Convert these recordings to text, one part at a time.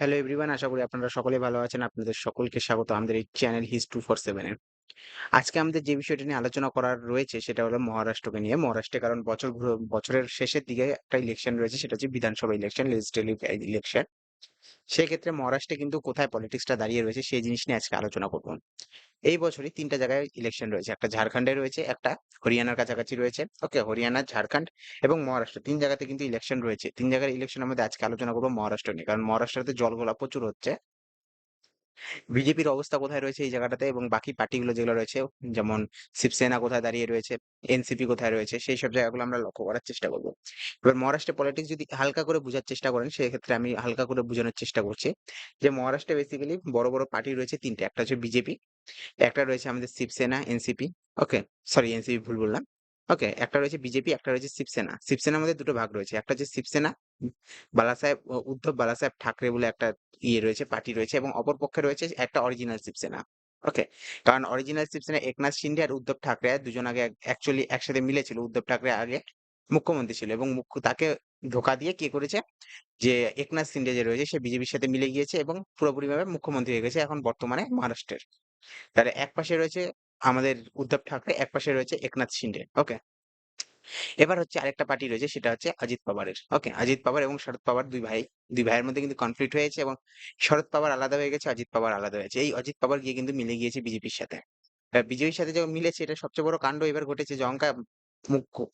Hello everyone আশা করি আপনারা সকলে ভালো আছেন। আপনাদের সকলকে স্বাগত আমাদের এই চ্যানেল হিস টু ফোর সেভেনের আজকে আমাদের যে বিষয়টি নিয়ে আলোচনা করার রয়েছে, সেটা হলো মহারাষ্ট্রকে নিয়ে। মহারাষ্ট্রে কারণ বছর বছরের শেষের দিকে একটা ইলেকশন রয়েছে, সেটা হচ্ছে বিধানসভা ইলেকশন লেজিসলেটিভ ইলেকশন সেক্ষেত্রে মহারাষ্ট্রে কিন্তু কোথায় পলিটিক্সটা দাঁড়িয়ে রয়েছে সেই জিনিস নিয়ে আজকে আলোচনা করব। এই বছরই তিনটা জায়গায় ইলেকশন রয়েছে, একটা ঝাড়খণ্ডে রয়েছে, একটা হরিয়ানার কাছাকাছি রয়েছে। ওকে হরিয়ানা, ঝাড়খণ্ড এবং মহারাষ্ট্র, তিন জায়গাতে কিন্তু ইলেকশন রয়েছে। তিন জায়গার ইলেকশনের মধ্যে আজকে আলোচনা করব মহারাষ্ট্র নিয়ে, কারণ মহারাষ্ট্রতে জল জলঘোলা প্রচুর হচ্ছে। বিজেপির অবস্থা কোথায় রয়েছে এই জায়গাটাতে এবং বাকি পার্টিগুলো যেগুলো রয়েছে, যেমন শিবসেনা কোথায় দাঁড়িয়ে রয়েছে, এনসিপি কোথায় রয়েছে, সেই সব জায়গাগুলো আমরা লক্ষ্য করার চেষ্টা করব। এবার মহারাষ্ট্রের পলিটিক্স যদি হালকা করে বোঝার চেষ্টা করেন, সেক্ষেত্রে আমি হালকা করে বোঝানোর চেষ্টা করছি যে মহারাষ্ট্রে বেসিক্যালি বড় বড় পার্টি রয়েছে তিনটে, একটা হচ্ছে বিজেপি, একটা রয়েছে আমাদের Shiv Sena, NCP okay sorry NCP ভুল বললাম ওকে একটা রয়েছে বিজেপি, একটা রয়েছে শিবসেনা, শিবসেনার মধ্যে দুটো ভাগ রয়েছে, একটা হচ্ছে শিবসেনা বালাসাহেব উদ্ধব বালাসাহেব ঠাকরে বলে একটা ইয়ে রয়েছে, পার্টি রয়েছে এবং অপর পক্ষে রয়েছে একটা অরিজিনাল শিবসেনা ওকে কারণ অরিজিনাল শিবসেনা একনাথ শিন্ডে আর উদ্ধব ঠাকরে দুজন আগে অ্যাকচুয়ালি একসাথে মিলেছিল। উদ্ধব ঠাকরে আগে মুখ্যমন্ত্রী ছিল এবং মুখ্য, তাকে ধোকা দিয়ে কে করেছে? যে একনাথ শিন্ডে যে রয়েছে, সে বিজেপির সাথে মিলে গিয়েছে এবং পুরোপুরিভাবে মুখ্যমন্ত্রী হয়ে গেছে এখন বর্তমানে মহারাষ্ট্রের। তাহলে এক পাশে রয়েছে আমাদের উদ্ধব ঠাকরে, এক পাশে রয়েছে একনাথ শিন্ডে ওকে এবার হচ্ছে আরেকটা পার্টি রয়েছে, সেটা হচ্ছে অজিত পাওয়ারের। ওকে অজিত পাওয়ার এবং শরদ পাওয়ার দুই ভাই, দুই ভাইয়ের মধ্যে কিন্তু কনফ্লিক্ট হয়েছে এবং শরদ পাওয়ার আলাদা হয়ে গেছে, অজিত পাওয়ার আলাদা হয়েছে। এই অজিত পাওয়ার গিয়ে কিন্তু মিলে গিয়েছে বিজেপির সাথে। বিজেপির সাথে যখন মিলেছে, এটা সবচেয়ে বড় কাণ্ড এবার ঘটেছে জঙ্কা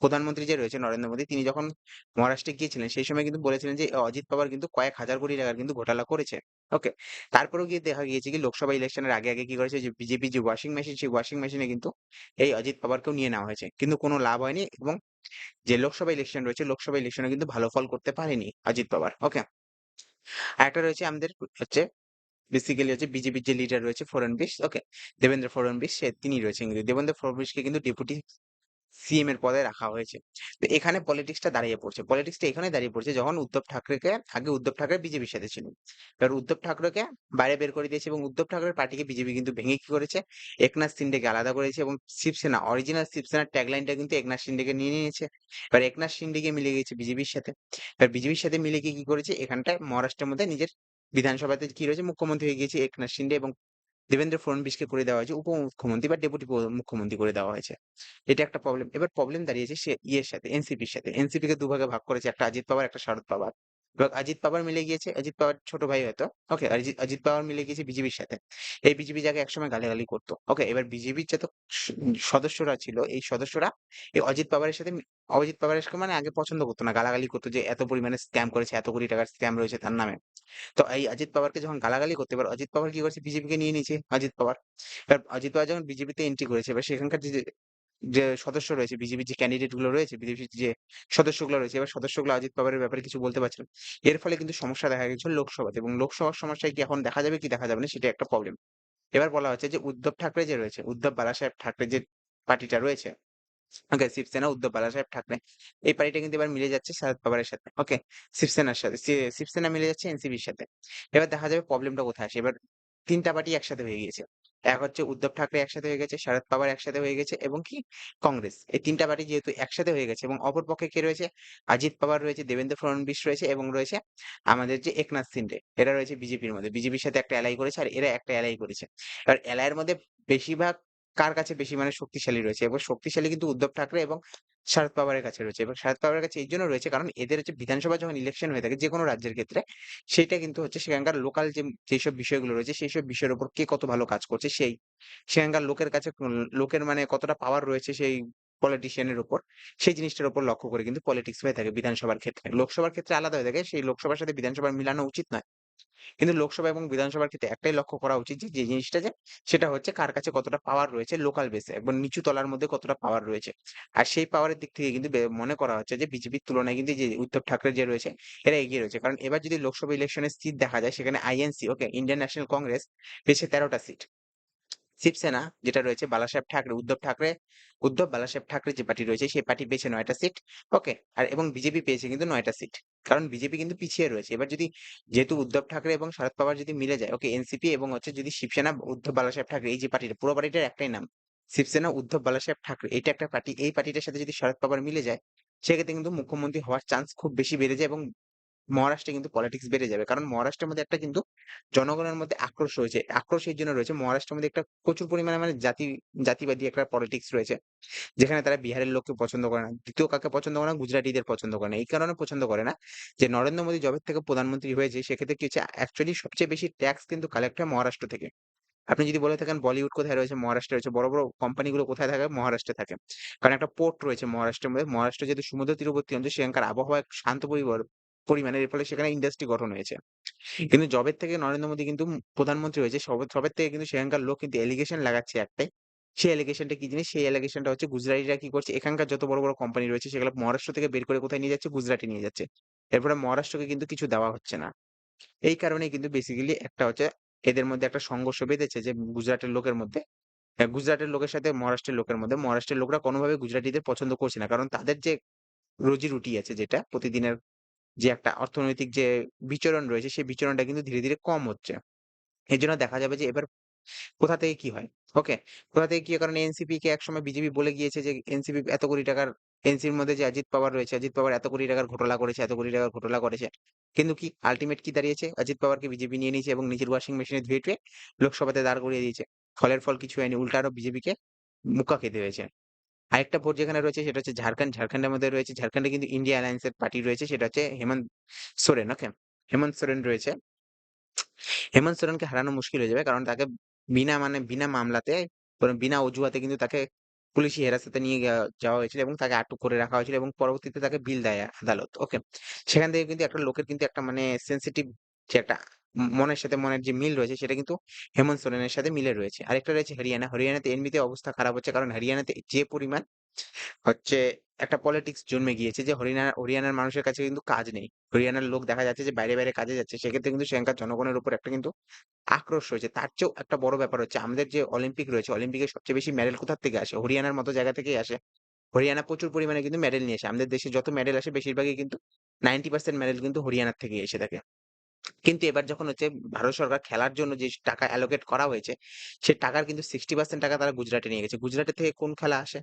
প্রধানমন্ত্রী যে রয়েছে নরেন্দ্র মোদী, তিনি যখন মহারাষ্ট্রে গিয়েছিলেন, সেই সময় কিন্তু বলেছিলেন যে অজিত পাওয়ার কিন্তু কয়েক হাজার কোটি টাকার কিন্তু ঘোটালা করেছে। ওকে? তারপরেও গিয়ে দেখা গিয়েছে কি, লোকসভা ইলেকশনের আগে আগে কি করেছে, যে বিজেপি যে ওয়াশিং মেশিন, সেই ওয়াশিং মেশিনে কিন্তু এই অজিত পাওয়ারকেও নিয়ে নেওয়া হয়েছে। কিন্তু কোনো লাভ হয়নি এবং যে লোকসভা ইলেকশন রয়েছে, লোকসভা ইলেকশনে কিন্তু ভালো ফল করতে পারেনি অজিত পাওয়ার। ওকে? আরেকটা রয়েছে আমাদের হচ্ছে বেসিক্যালি হচ্ছে বিজেপির যে লিডার রয়েছে ফড়নবিস ওকে? দেবেন্দ্র ফড়নবিস সে, তিনি রয়েছেন। কিন্তু দেবেন্দ্র ফড়নবিসকে কিন্তু ডেপুটি সিএম এর পদে রাখা হয়েছে। তো এখানে পলিটিক্সটা দাঁড়িয়ে পড়ছে। পলিটিক্সটা এখানে দাঁড়িয়ে পড়ছে যখন উদ্ধব ঠাকরেকে, আগে উদ্ধব ঠাকরে বিজেপির সাথে ছিল এবার উদ্ধব ঠাকরেকে বাইরে বের করে দিয়েছে এবং উদ্ধব ঠাকরের পার্টিকে বিজেপি কিন্তু ভেঙে কি করেছে? একনাথ শিন্ডেকে আলাদা করেছে এবং শিবসেনা অরিজিনাল শিবসেনার ট্যাগলাইনটা কিন্তু একনাথ সিন্ডেকে নিয়ে নিয়েছে। এবার একনাথ শিন্ডেকে মিলে গেছে বিজেপির সাথে। এবার বিজেপির সাথে মিলে গিয়ে কি করেছে? এখানটায় মহারাষ্ট্রের মধ্যে নিজের বিধানসভাতে কি রয়েছে? মুখ্যমন্ত্রী হয়ে গিয়েছে একনাথ শিন্ডে এবং দেবেন্দ্র ফডনবিসকে করে দেওয়া হয়েছে, উপমুখ্যমন্ত্রী বা ডেপুটি মুখ্যমন্ত্রী করে দেওয়া হয়েছে। এটা একটা প্রবলেম এবার প্রবলেম দাঁড়িয়েছে সে ইয়ের সাথে এনসিপির সাথে। এনসিপি কে দুভাগে ভাগ করেছে, একটা অজিত পাওয়ার, একটা শরদ পাওয়ার। অজিত পাওয়ার মিলে গিয়েছে, অজিত পাওয়ার ছোট ভাই হয়তো। ওকে অজিত পাওয়ার মিলে গিয়েছে বিজেপির সাথে। এই বিজেপি যাকে একসময় গালাগালি করতো। ওকে এবার বিজেপির যত সদস্যরা ছিল, এই সদস্যরা এই অজিত পাওয়ারের সাথে অজিত পাওয়ারের মানে আগে পছন্দ করতো না। গালাগালি করতো যে এত পরিমাণে স্ক্যাম করেছে, এত কোটি টাকার স্ক্যাম রয়েছে তার নামে। তো এই অজিত পাওয়ারকে যখন গালাগালি করতে, এবার অজিত পাওয়ার কি করছে? বিজেপিকে নিয়ে নিয়েছে অজিত পাওয়ার। এবার অজিত পাওয়ার যখন বিজেপিতে এন্ট্রি করেছে, এবার সেখানকার যে যে সদস্য রয়েছে বিজেপির যে ক্যান্ডিডেটগুলো রয়েছে বিজেপির যে সদস্যগুলো রয়েছে, এবার সদস্যগুলো অজিত পাওয়ারের ব্যাপারে কিছু বলতে পারছে না। এর ফলে কিন্তু সমস্যা দেখা গেছে লোকসভাতে এবং লোকসভার সমস্যায় কি এখন দেখা যাবে কি দেখা যাবে না, সেটা একটা প্রবলেম এবার বলা হচ্ছে যে উদ্ধব ঠাকরে যে রয়েছে, উদ্ধব বালাসাহেব ঠাকরে যে পার্টিটা রয়েছে ওকে শিবসেনা, উদ্ধব বালাসাহেব ঠাকরে, এই পার্টিটা কিন্তু এবার মিলে যাচ্ছে শরদ পাওয়ারের সাথে ওকে শিবসেনার সাথে শিবসেনা মিলে যাচ্ছে এনসিপির সাথে। এবার দেখা যাবে প্রবলেমটা কোথায় আসে, এবার তিনটা পার্টি একসাথে হয়ে গিয়েছে। এক হচ্ছে উদ্ধব ঠাকরে একসাথে হয়ে গেছে, শরদ পাওয়ার একসাথে হয়ে গেছে এবং কি? কংগ্রেস। এই তিনটা পার্টি যেহেতু একসাথে হয়ে গেছে এবং অপর পক্ষে কে রয়েছে? অজিত পাওয়ার রয়েছে, দেবেন্দ্র ফড়নবিশ রয়েছে এবং রয়েছে আমাদের যে একনাথ সিন্ডে। এরা রয়েছে বিজেপির মধ্যে। বিজেপির সাথে একটা এলাই করেছে আর এরা একটা এলাই করেছে। এবার এলাইয়ের মধ্যে বেশিরভাগ কার কাছে বেশি মানে শক্তিশালী রয়েছে? এবং শক্তিশালী কিন্তু উদ্ধব ঠাকরে এবং শরদ পাওয়ারের কাছে রয়েছে এবং শরদ পাওয়ারের কাছে এই জন্য রয়েছে কারণ এদের হচ্ছে বিধানসভা যখন ইলেকশন হয়ে থাকে যে কোনো রাজ্যের ক্ষেত্রে, সেটা কিন্তু হচ্ছে সেখানকার লোকাল যে, যেসব বিষয়গুলো রয়েছে সেই সব বিষয়ের উপর কে কত ভালো কাজ করছে সেই, সেখানকার লোকের কাছে লোকের মানে কতটা পাওয়ার রয়েছে সেই পলিটিশিয়ানের উপর, সেই জিনিসটার উপর লক্ষ্য করে কিন্তু পলিটিক্স হয়ে থাকে বিধানসভার ক্ষেত্রে। লোকসভার ক্ষেত্রে আলাদা হয়ে থাকে, সেই লোকসভার সাথে বিধানসভার মিলানো উচিত নয়। কিন্তু লোকসভা এবং বিধানসভার ক্ষেত্রে একটাই লক্ষ্য করা উচিত যে যে জিনিসটা যে, সেটা হচ্ছে কার কাছে কতটা পাওয়ার রয়েছে লোকাল বেসে এবং নিচু তলার মধ্যে কতটা পাওয়ার রয়েছে। আর সেই পাওয়ারের দিক থেকে কিন্তু মনে করা হচ্ছে যে, বিজেপির তুলনায় কিন্তু যে উদ্ধব ঠাকরে যে রয়েছে, এরা এগিয়ে রয়েছে। কারণ এবার যদি লোকসভা ইলেকশনের সিট দেখা যায়, সেখানে INC okay Indian National Congress পেয়েছে তেরোটা সিট শিবসেনা যেটা রয়েছে বালাসাহেব ঠাকরে, উদ্ধব ঠাকরে, উদ্ধব বালাসাহেব ঠাকরে যে পার্টি রয়েছে, সেই পার্টি পেয়েছে নয়টা সিট ওকে আর এবং বিজেপি পেয়েছে কিন্তু নয়টা সিট কারণ বিজেপি কিন্তু পিছিয়ে রয়েছে। এবার যদি যেহেতু উদ্ধব ঠাকরে এবং শরদ পাওয়ার যদি মিলে যায় ওকে এনসিপি এবং হচ্ছে যদি শিবসেনা উদ্ধব বালাসাহেব ঠাকরে, এই যে পার্টিটা, পুরো পার্টিটার একটাই নাম শিবসেনা উদ্ধব বালাসাহেব ঠাকরে এটা একটা পার্টি, এই পার্টিটার সাথে যদি শরদ পাওয়ার মিলে যায়, সেক্ষেত্রে কিন্তু মুখ্যমন্ত্রী হওয়ার চান্স খুব বেশি বেড়ে যায় এবং মহারাষ্ট্রে কিন্তু পলিটিক্স বেড়ে যাবে। কারণ মহারাষ্ট্রের মধ্যে একটা কিন্তু জনগণের মধ্যে আক্রোশ রয়েছে। আক্রোশ এই জন্য রয়েছে মহারাষ্ট্রের মধ্যে একটা প্রচুর পরিমাণে মানে জাতি জাতিবাদী একটা পলিটিক্স রয়েছে। যেখানে তারা বিহারের লোককে পছন্দ করে না। দ্বিতীয় কাকে পছন্দ করে না? গুজরাটিদের পছন্দ করে না। এই কারণে পছন্দ করে না যে নরেন্দ্র মোদী যবের থেকে প্রধানমন্ত্রী হয়েছে সেক্ষেত্রে কি হচ্ছে অ্যাকচুয়ালি সবচেয়ে বেশি ট্যাক্স কিন্তু কালেক্ট হয় মহারাষ্ট্র থেকে। আপনি যদি বলে থাকেন বলিউড কোথায় রয়েছে? মহারাষ্ট্রে রয়েছে। বড়, বড় কোম্পানিগুলো কোথায় থাকে? মহারাষ্ট্রে থাকে। কারণ একটা পোর্ট রয়েছে মহারাষ্ট্রের মধ্যে। মহারাষ্ট্র যেহেতু সমুদ্র তীরবর্তী অঞ্চল সেখানকার আবহাওয়া শান্ত পরিবার পরিমাণের এর ফলে সেখানে ইন্ডাস্ট্রি গঠন হয়েছে। কিন্তু যবের থেকে নরেন্দ্র মোদী কিন্তু প্রধানমন্ত্রী হয়েছে সবের থেকে কিন্তু সেখানকার লোক কিন্তু এলিগেশন লাগাচ্ছে একটাই। সেই অ্যালিগেশনটা কি জিনিস? সেই অ্যালিগেশনটা হচ্ছে গুজরাটিরা কি করছে? এখানকার যত বড়, বড় কোম্পানি রয়েছে সেগুলো মহারাষ্ট্র থেকে বের করে কোথায় নিয়ে যাচ্ছে? গুজরাটে নিয়ে যাচ্ছে। এরপরে মহারাষ্ট্রকে কিন্তু কিছু দেওয়া হচ্ছে না। এই কারণেই কিন্তু বেসিক্যালি একটা হচ্ছে এদের মধ্যে একটা সংঘর্ষ বেঁধেছে যে গুজরাটের লোকের মধ্যে। গুজরাটের লোকের সাথে মহারাষ্ট্রের লোকের মধ্যে। মহারাষ্ট্রের লোকরা কোনোভাবে গুজরাটিদের পছন্দ করছে না। কারণ তাদের যে রুজি-রুটি আছে যেটা প্রতিদিনের যে একটা অর্থনৈতিক যে বিচরণ রয়েছে সেই বিচরণটা কিন্তু ধীরে, ধীরে কম হচ্ছে। এর জন্য দেখা যাবে যে এবার কোথা থেকে কি হয়? ওকে? কোথা থেকে কি হয়? কারণ এনসিপি কে একসময় বিজেপি বলে গিয়েছে যে এনসিপি এত কোটি টাকার এনসিপির মধ্যে যে অজিত পাওয়ার রয়েছে, অজিত পাওয়ার এত কোটি টাকার ঘোটালা করেছে, এত কোটি টাকার ঘোটালা করেছে। কিন্তু কি আল্টিমেট কি দাঁড়িয়েছে? অজিত পাওয়ারকে বিজেপি নিয়ে নিয়েছে এবং নিজের ওয়াশিং মেশিনে ধুয়ে-টুয়ে লোকসভাতে দাঁড় করিয়ে দিয়েছে। ফলের ফল কিছু হয়নি। উল্টা আরও বিজেপিকে মুক্কা খেতে হয়েছে। আরেকটা ভোট যেখানে রয়েছে সেটা হচ্ছে ঝাড়খণ্ড। ঝাড়খণ্ডের মধ্যে রয়েছে ঝাড়খণ্ডে কিন্তু ইন্ডিয়া অ্যালায়েন্স এর পার্টি রয়েছে সেটা হচ্ছে হেমন্ত সোরেন, ওকে? হেমন্ত সোরেন রয়েছে। হেমন্ত সোরেনকে হারানো মুশকিল হয়ে যাবে। কারণ তাকে বিনা মানে বিনা মামলাতে বিনা অজুহাতে কিন্তু তাকে পুলিশি হেরাস্তেতে নিয়ে যাওয়া হয়েছিল এবং তাকে আটক করে রাখা হয়েছিল এবং পরবর্তীতে তাকে বিল দেয় আদালত। ওকে? সেখান থেকে কিন্তু একটা লোকের কিন্তু একটা মানে সেনসিটিভ যে একটা মনের সাথে মনের যে মিল রয়েছে সেটা কিন্তু হেমন্ত সোরেনের সাথে মিলে রয়েছে। আরেকটা রয়েছে হরিয়ানা। হরিয়ানাতে এমনিতে অবস্থা খারাপ হচ্ছে কারণ হরিয়ানাতে যে পরিমাণ হচ্ছে একটা পলিটিক্স জন্মে গিয়েছে যে হরিয়ানা হরিয়ানার মানুষের কাছে কিন্তু কাজ নেই। হরিয়ানার লোক দেখা যাচ্ছে যে বাইরে, বাইরে কাজে যাচ্ছে। সেক্ষেত্রে কিন্তু সেখানকার জনগণের উপর একটা কিন্তু আক্রোশ রয়েছে। তার চেয়েও একটা বড় ব্যাপার হচ্ছে আমাদের যে অলিম্পিক রয়েছে, অলিম্পিকে সবচেয়ে বেশি মেডেল কোথার থেকে আসে? হরিয়ানার মতো জায়গা থেকেই আসে। হরিয়ানা প্রচুর পরিমাণে কিন্তু মেডেল নিয়ে আসে। আমাদের দেশে যত মেডেল আসে বেশিরভাগই কিন্তু 90% মেডেল কিন্তু হরিয়ানার থেকে এসে থাকে। কিন্তু এবার যখন হচ্ছে ভারত সরকার খেলার জন্য যে টাকা অ্যালোকেট করা হয়েছে, সে টাকার কিন্তু 60% টাকা তারা গুজরাটে নিয়ে গেছে। গুজরাটের থেকে কোন খেলা আসে?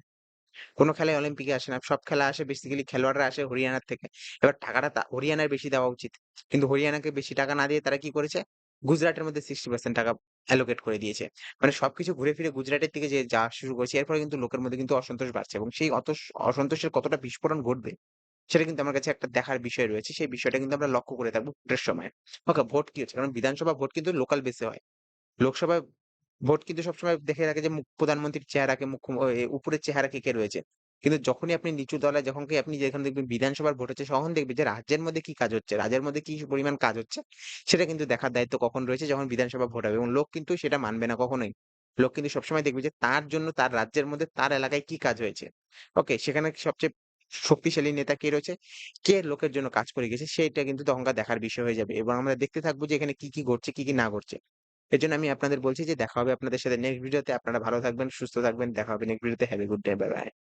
কোন খেলাই অলিম্পিকে আসে না। সব খেলা আসে বেসিক্যালি খেলোয়াড়রা আসে হরিয়ানার থেকে। এবার টাকাটা তা হরিয়ানায় বেশি দেওয়া উচিত। কিন্তু হরিয়ানাকে বেশি টাকা না দিয়ে তারা কি করেছে? গুজরাটের মধ্যে 60% টাকা অ্যালোকেট করে দিয়েছে। মানে সবকিছু ঘুরে ফিরে গুজরাটের দিকে যে যাওয়া শুরু করেছে। এর ফলে কিন্তু লোকের মধ্যে কিন্তু অসন্তোষ বাড়ছে এবং সেই অতস অসন্তোষের কতটা বিস্ফোরণ ঘটবে সেটা কিন্তু আমার কাছে একটা দেখার বিষয় রয়েছে। সেই বিষয়টা কিন্তু আমরা লক্ষ্য করে থাকব ভোটের সময়। ওকে, ভোট কি হচ্ছে? কারণ বিধানসভা ভোট কিন্তু লোকাল বেসে হয়। লোকসভায় ভোট কিন্তু সবসময় দেখে রাখে যে প্রধানমন্ত্রীর চেহারাকে মুখ্য উপরের চেহারা কে, কে রয়েছে। কিন্তু যখনই আপনি নিচু তলায় যখন আপনি যেখানে দেখবেন বিধানসভার ভোট হচ্ছে তখন দেখবেন যে রাজ্যের মধ্যে কি কাজ হচ্ছে, রাজ্যের মধ্যে কি পরিমাণ কাজ হচ্ছে সেটা কিন্তু দেখার দায়িত্ব কখন রয়েছে যখন বিধানসভা ভোট হবে এবং লোক কিন্তু সেটা মানবে না কখনোই। লোক কিন্তু সবসময় দেখবে যে তার জন্য তার রাজ্যের মধ্যে তার এলাকায় কি কাজ হয়েছে। ওকে? সেখানে সবচেয়ে শক্তিশালী নেতা কে রয়েছে? কে লোকের জন্য কাজ করে গেছে সেটা কিন্তু তখনকার দেখার বিষয় হয়ে যাবে এবং আমরা দেখতে থাকব যে এখানে কি, কি ঘটছে, কি, কি না ঘটছে। এর জন্য আমি আপনাদের বলছি যে দেখা হবে আপনাদের সাথে নেক্সট ভিডিওতে। আপনারা ভালো থাকবেন, সুস্থ থাকবেন। দেখা হবে নেক্সট ভিডিওতে। Have good day. Bye, bye.